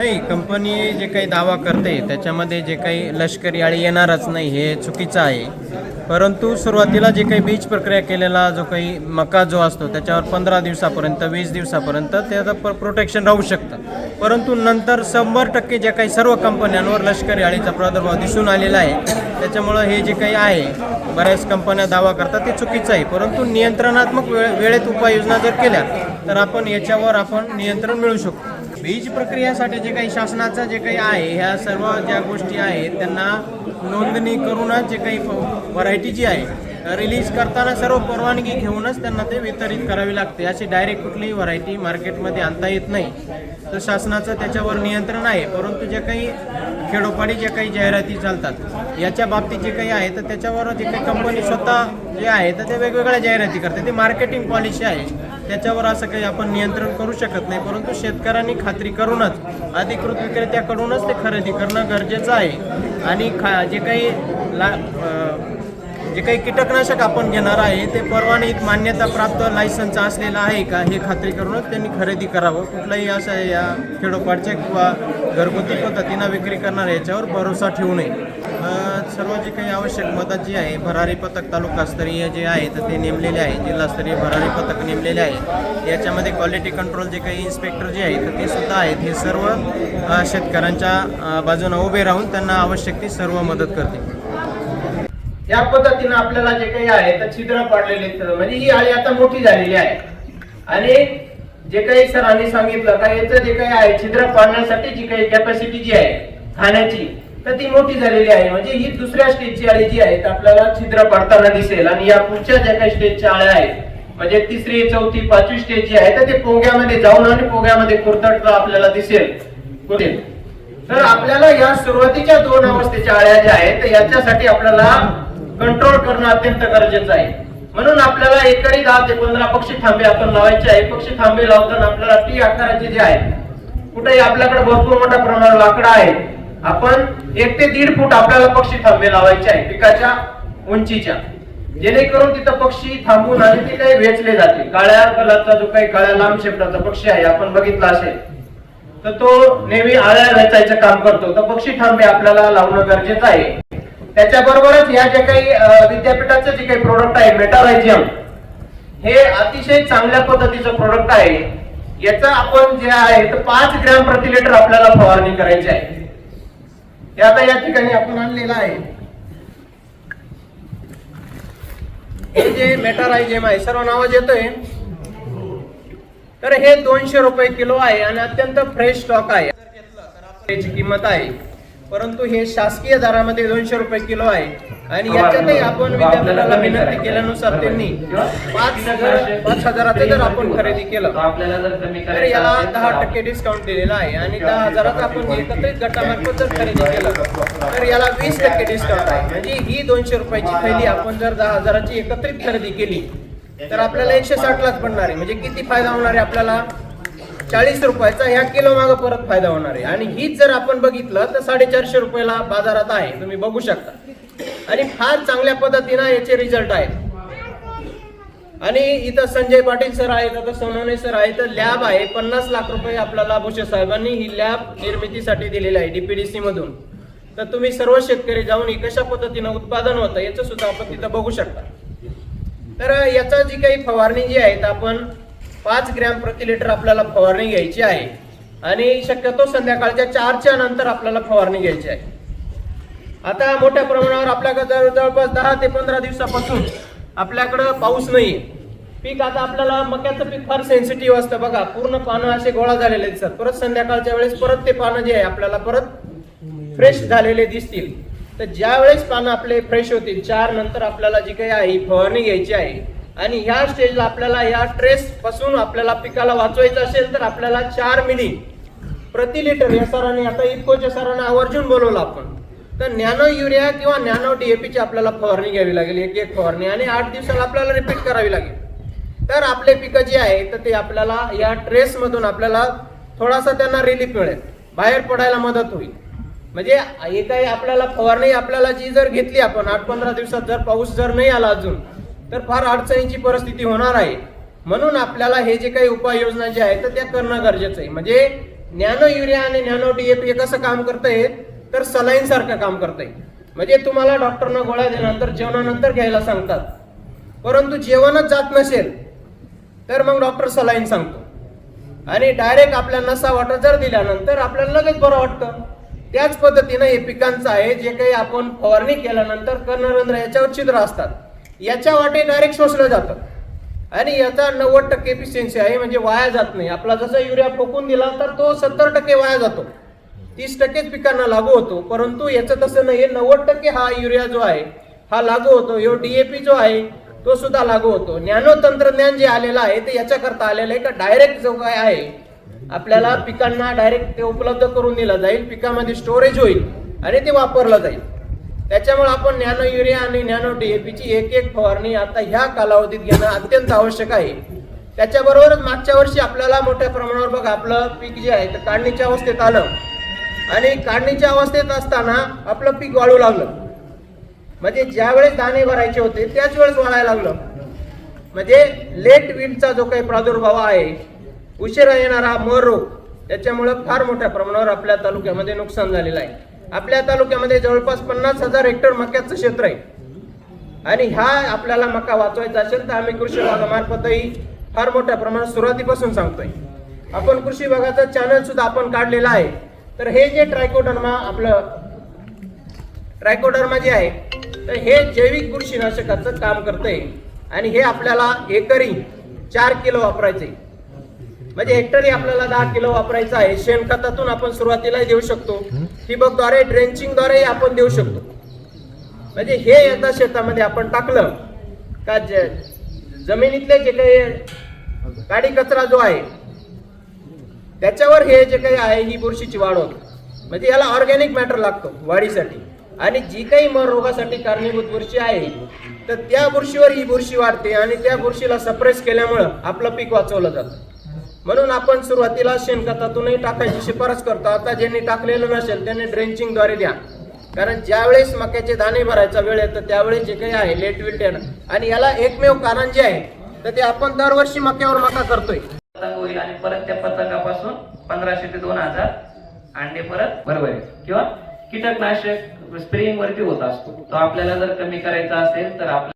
नाही कंपनी जे काही दावा करते त्याच्यामध्ये जे काही लष्करी आळी येणारच नाही हे चुकीचं आहे. परंतु सुरुवातीला जे काही बीज प्रक्रिया केलेला जो काही मका जो असतो त्याच्यावर पंधरा दिवसापर्यंत वीस दिवसापर्यंत त्याचं प प्रोटेक्शन राहू शकतं. परंतु नंतर शंभर टक्के ज्या काही सर्व कंपन्यांवर लष्करी आळीचा प्रादुर्भाव दिसून आलेला आहे त्याच्यामुळं हे जे काही आहे बऱ्याच कंपन्या दावा करतात ते चुकीचं आहे. परंतु नियंत्रणात्मक वेळ वेळेत उपाययोजना जर केल्या तर आपण याच्यावर आपण नियंत्रण मिळू शकतो. बीज प्रक्रियासाठी जे काही शासनाचं जे काही आहे ह्या सर्व ज्या गोष्टी आहेत त्यांना नोंदणी करूनच जे काही व्हरायटी जी आहे रिलीज करताना सर्व परवानगी घेऊनच त्यांना ते वितरित करावी लागते. अशी डायरेक्ट कुठलीही व्हरायटी मार्केटमध्ये आणता येत नाही. तर शासनाचं त्याच्यावर नियंत्रण आहे परंतु जे काही खेडोपाडी जे काही जाहिराती चालतात याच्या बाबतीत जे काही आहे तर त्याच्यावर जे काही कंपनी स्वतः जे आहे तर ते वेगवेगळ्या जाहिराती करते ती मार्केटिंग पॉलिसी आहे. त्याच्यावर असं काही आपण नियंत्रण करू शकत नाही परंतु शेतकऱ्यांनी खात्री करूनच अधिकृत विक्रेत्याकडूनच ते खरेदी करणं गरजेचं आहे. आणि खा जे काही ला जे काही कीटकनाशक आपण घेणार आहे ते परवानगीत मान्यता प्राप्त लायसन्स असलेलं आहे का हे खात्री करूनच त्यांनी खरेदी करावं. कुठलाही असं या खेडोपाडच्या किंवा घरगुती पद्धतीनं विक्री करणार याच्यावर भरोसा ठेवू नये. सर्व जे काही आवश्यक मदत जी आहे भरारी पथक तालुकास्तरीय जे आहे तर ते नेमलेले आहे. जिल्हास्तरीय भरारी पथक नेमलेले आहे. याच्यामध्ये क्वालिटी कंट्रोल जे काही इन्स्पेक्टर जे आहेत तर ते सुद्धा आहेत. हे सर्व शेतकऱ्यांच्या बाजूनं उभे राहून त्यांना आवश्यक ती सर्व मदत करते या पद्धतीनं आपल्याला जे काही आहे तर छिद्र पाडलेले आहेत. म्हणजे ही आळी आता मोठी झालेली आहे. आणि जे काही सरांनी सांगितलं का याचं जे काही आहे छिद्र पाडण्यासाठी जी काही कॅपॅसिटी जी आहे खाण्याची तर ती मोठी झालेली आहे. म्हणजे ही दुसऱ्या स्टेजची आळी जी आहे आपल्याला छिद्र पडताना दिसेल. आणि या पुढच्या ज्या काही स्टेजच्या आळ्या आहेत म्हणजे तिसरी चौथी पाचवी स्टेज जी आहे तर ते पोग्यामध्ये जाऊन आणि पोग्यामध्ये कुरतडलं आपल्याला दिसेल. तर आपल्याला या सुरुवातीच्या दोन अवस्थेच्या आळ्या ज्या आहेत तर याच्यासाठी आपल्याला कंट्रोल करणं अत्यंत गरजेचं आहे. म्हणून आपल्याला एकरी दहा ते पंधरा पक्षी थांबे आपण लावायचे आहे. पक्षी थांबे लावताना आपल्याला टी आकाराचे जे आहे कुठेही आपल्याकडे भरपूर मोठ्या प्रमाणात लाकडं आहे आपण एक ते दीड फूट आपल्याला पक्षी थांबे लावायचे आहे पिकाच्या उंचीच्या. जेणेकरून तिथं पक्षी थांबून आणि ते काही वेचले जाते काळ्या कलरचा जो काही काळ्या लांब शेपटाचा पक्षी आहे आपण बघितला असेल तर तो नेहमी आळ्या वेचायचं काम करतो. तर पक्षी थांबे आपल्याला लावणं गरजेचं आहे. त्याच्याबरोबरच या जे काही विद्यापीठाचं जे काही प्रोडक्ट आहे मेटारायझियम हे अतिशय चांगल्या पद्धतीचं प्रोडक्ट आहे. याचा आपण जे आहे तर पाच ग्रॅम प्रति लिटर आपल्याला फवारणी करायची आहे. हे आता या ठिकाणी आपण आणलेलं आहे. हे जे मेटारायझियम आहे सर्व नावाज येतोय तर हे दोनशे रुपये किलो आहे आणि अत्यंत फ्रेश स्टॉक आहे. याची किंमत आहे. परंतु हे शासकीय दरामध्ये दोनशे रुपये किलो आहे. आणि याच्यातही आपण विद्यापीठाला विनंती केल्यानुसार त्यांनी पाच हजार पाच हजाराचं जर आपण खरेदी केलं तर याला दहा टक्के डिस्काउंट दिलेला आहे आणि दहा हजाराचं आपण एकत्रित गटामार्फत जर खरेदी केलं तर याला वीस टक्के डिस्काउंट आहे. म्हणजे ही दोनशे रुपयाची थैली आपण जर दहा हजाराची एकत्रित खरेदी केली तर आपल्याला एकशे साठ लाच पडणार आहे. म्हणजे किती फायदा होणार आहे आपल्याला? चाळीस रुपयाचा ह्या किलो मागे परत फायदा होणार आहे. आणि हीच जर आपण बघितलं तर साडेचारशे रुपयाला बाजारात आहे. तुम्ही बघू शकता. आणि फार चांगल्या पद्धतीनं याचे रिझल्ट आहेत. आणि इथं संजय पाटील सर आहेत आता सोनवणे सर आहे तर लॅब आहे. पन्नास लाख रुपये आपल्याला भुसे साहेबांनी ही लॅब निर्मितीसाठी दिलेली आहे डीपीडीसी मधून. तर तुम्ही सर्व शेतकरी जाऊन ही कशा पद्धतीनं उत्पादन होतं याचं सुद्धा आपण तिथं बघू शकता. तर याचा जी काही फवारणी जी आहेत आपण पाच ग्रॅम प्रति लिटर आपल्याला फवारणी घ्यायची आहे. आणि शक्यतो संध्याकाळच्या चारच्या नंतर आपल्याला फवारणी घ्यायची आहे. आता मोठ्या प्रमाणावर आपल्याकडे जवळ- जवळपास दहा ते पंधरा दिवसापासून आपल्याकडं पाऊस नाही पीक आता आपल्याला मक्याचं पीक फार सेन्सिटिव्ह असतं बघा. पूर्ण पानं असे गोळा झालेले दिसतात परत संध्याकाळच्या वेळेस परत ते पानं जे आहे आपल्याला परत फ्रेश झालेले दिसतील. तर ज्या वेळेस पानं आपले फ्रेश होतील चार नंतर आपल्याला जी काही आहे फवारणी घ्यायची आहे. आणि ह्या स्टेजला आपल्याला ह्या ट्रेस पासून आपल्याला पिकाला वाचवायचं असेल तर आपल्याला चार मिली. प्रति लिटर या सरांनी आता इफकोच्या सरांना आवर्जून बोलवलं आपण. तर नॅनो युरिया किंवा नॅनो डीएपीची आपल्याला फवारणी घ्यावी लागेल एक एक फवारणी आणि आठ दिवसाला आपल्याला रिपीट करावी लागेल. तर आपले पिकं जी आहे तर ते आपल्याला या ट्रेसमधून आपल्याला थोडासा त्यांना रिलीफ मिळेल. बाहेर पडायला मदत होईल. म्हणजे एक आहे आपल्याला फवारणी आपल्याला जी जर घेतली आपण आठ पंधरा दिवसात जर पाऊस जर नाही आला अजून तर फार अडचणीची परिस्थिती होणार आहे. म्हणून आपल्याला हे जे काही उपाययोजना जे आहेत तर त्या करणं गरजेचं आहे. म्हणजे नॅनो युरिया आणि नॅनो डीएपी हे कसं काम करतंय? तर सलाईन सारखं काम करतंय. म्हणजे तुम्हाला डॉक्टरनं गोळ्या दिल्यानंतर जेवणानंतर घ्यायला सांगतात. परंतु जेवणच जात नसेल तर मग डॉक्टर सलाईन सांगतो. आणि डायरेक्ट आपल्या नसा वाटा जर दिल्यानंतर आपल्याला लगेच बरं वाटतं. त्याच पद्धतीनं हे पिकांचं आहे जे काही आपण फवारणी केल्यानंतर कर्णरंध्र याच्यावर छिद्र असतात. याच्या वाटे डायरेक्ट शोषलं जातं. आणि याचा नव्वद टक्के एफिशियन्सी आहे म्हणजे वाया जात नाही. आपला जसा युरिया फोकून दिला तर तो सत्तर टक्के वाया जातो. तीस टक्केच पिकांना लागू होतो परंतु याचं तसं नाही. नव्वद टक्के हा युरिया जो आहे हा लागू होतो. यो डीएपी जो आहे तो सुद्धा लागू होतो. ज्ञानो तंत्रज्ञान जे आलेलं आहे ते याच्याकरता आलेलं आहे का? डायरेक्ट जो काय आहे आपल्याला पिकांना डायरेक्ट ते उपलब्ध करून दिलं जाईल. पिकामध्ये स्टोरेज होईल आणि ते वापरलं जाईल. त्याच्यामुळे आपण नॅनो युरिया आणि नॅनो डीएपीची एक एक फवारणी आता ह्या कालावधीत घेणं अत्यंत आवश्यक आहे. त्याच्याबरोबरच मागच्या वर्षी आपल्याला मोठ्या प्रमाणावर बघा आपलं पीक जे आहे तर काढणीच्या अवस्थेत आलं. आणि काढणीच्या अवस्थेत असताना आपलं पीक वाळू लागलं. म्हणजे ज्या वेळेस दाणे भरायचे होते त्याच वेळेस वाळायला लागलं. म्हणजे लेट विंडचा जो काही प्रादुर्भाव आहे उशिरा येणारा मर रोग त्याच्यामुळं फार मोठ्या प्रमाणावर आपल्या तालुक्यामध्ये नुकसान झालेलं आहे. आपल्या तालुक्यामध्ये जवळपास पन्नास हजार हेक्टर मक्याचं क्षेत्र आहे. आणि हा आपल्याला मका वाचवायचा असेल तर आम्ही कृषी विभागामार्फतही फार मोठ्या प्रमाणात सुरुवातीपासून सांगतोय. आपण कृषी विभागाचं चॅनल सुद्धा आपण काढलेला आहे. तर हे जे ट्रायकोडर्मा आपलं ट्रायकोडर्मा जे आहे तर हे जैविक बुरशीनाशकाचं काम करतंय. आणि हे आपल्याला एकरी चार किलो वापरायचे म्हणजे हेक्टरी आपल्याला दहा किलो वापरायचं आहे. शेणखतातून आपण सुरुवातीला देऊ शकतो. ठिबकद्वारे ड्रेंचिंगद्वारे आपण देऊ शकतो. म्हणजे हे एकदा शेतामध्ये आपण टाकलं का ज- जमिनीतले जे काही गाडी कचरा जो आहे त्याच्यावर हे जे काही आहे ही बुरशीची वाढ होते. म्हणजे याला ऑर्गॅनिक मॅटर लागतो वाढीसाठी. आणि जी काही मर रोगासाठी कारणीभूत बुरशी आहे तर त्या बुरशीवर ही बुरशी वाढते आणि त्या बुरशीला सप्रेस केल्यामुळं आपलं पीक वाचवलं जातं. म्हणून आपण सुरुवातीला शेणखतातूनही टाकायची शिफारस करतो. आता ज्यांनी टाकलेलं नसेल त्यांनी ड्रेंचिंगद्वारे द्या. कारण ज्यावेळेस मक्याचे दाणे भरायचा वेळ येतो त्यावेळेस जे काही आहे लेट विल्ट येणं आणि याला एकमेव कारण जे आहे तर ते आपण दरवर्षी मक्यावर मका करतोय. पतंग होईल आणि परत त्या पतंगापासून पंधराशे ते दोन हजार अंडे परत बरोबर आहे. किंवा कीटकनाशक स्प्रेइंग वरती होत असतो. तो आपल्याला जर कमी करायचा असेल तर आपल्या